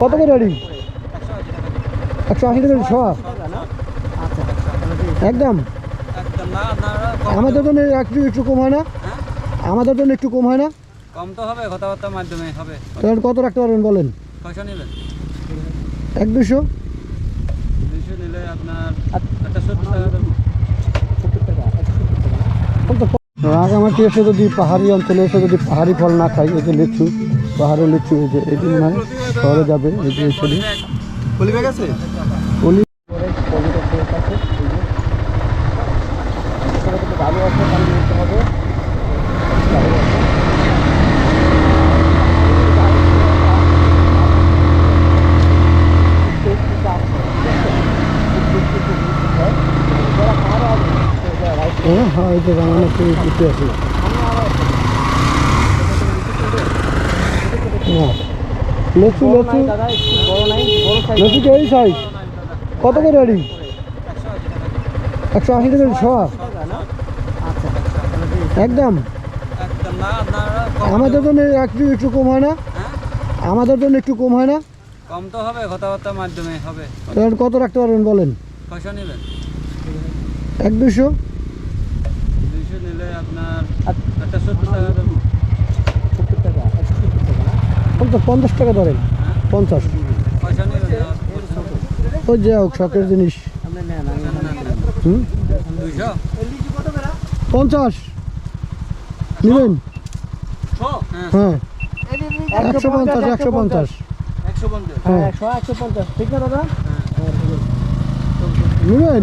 কত করে গাড়ি? একশো আশি টাকা শ একদম? আমাদের জন্য একটু একটু কম হয় না? আমাদের জন্য একটু কম হয় না? কম তো হবে কথাবার্তার মাধ্যমে হবে। তাহলে কত রাখতে পারবেন বলেন? কয়শো নেবেন? এক দুশো? দুইশো নিলে আপনার একটা সত্তর টাকা রাঙামাটি এসে যদি পাহাড়ি অঞ্চলে এসে যদি পাহাড়ি ফল না খাই এই যে লিচু পাহাড়ে লিচু এই যে এটি মনে হয় শহরে যাবে এই যে এসে আছে অলি হ্যাঁ হ্যাঁ এই যে লিচু লিচু এই সাইজ কত করে গাড়ি একশো আশি টাকা শ একদম আমাদের জন্য একটু একটু কম হয় না? আমাদের জন্য একটু কম হয় না কম তো হবে কথাবার্তার মাধ্যমে হবে কত রাখতে পারবেন বলেন কয়শো নেবেন এক দুশো আপনার একটা সত্তর টাকা দেবো পঞ্চাশ পঞ্চাশ টাকা ধরেন পঞ্চাশ। নেবেন ওই যে হোক শখের জিনিস। হুম? পঞ্চাশ। নেবেন? হ্যাঁ। হ্যাঁ। একশো পঞ্চাশ একশো পঞ্চাশ। হ্যাঁ। একশো একশো পঞ্চাশ। ঠিক না দাদা? নেবেন?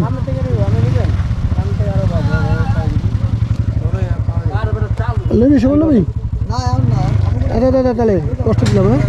নেবি না নেবি তাহলে কষ্ট দিলাম হ্যাঁ?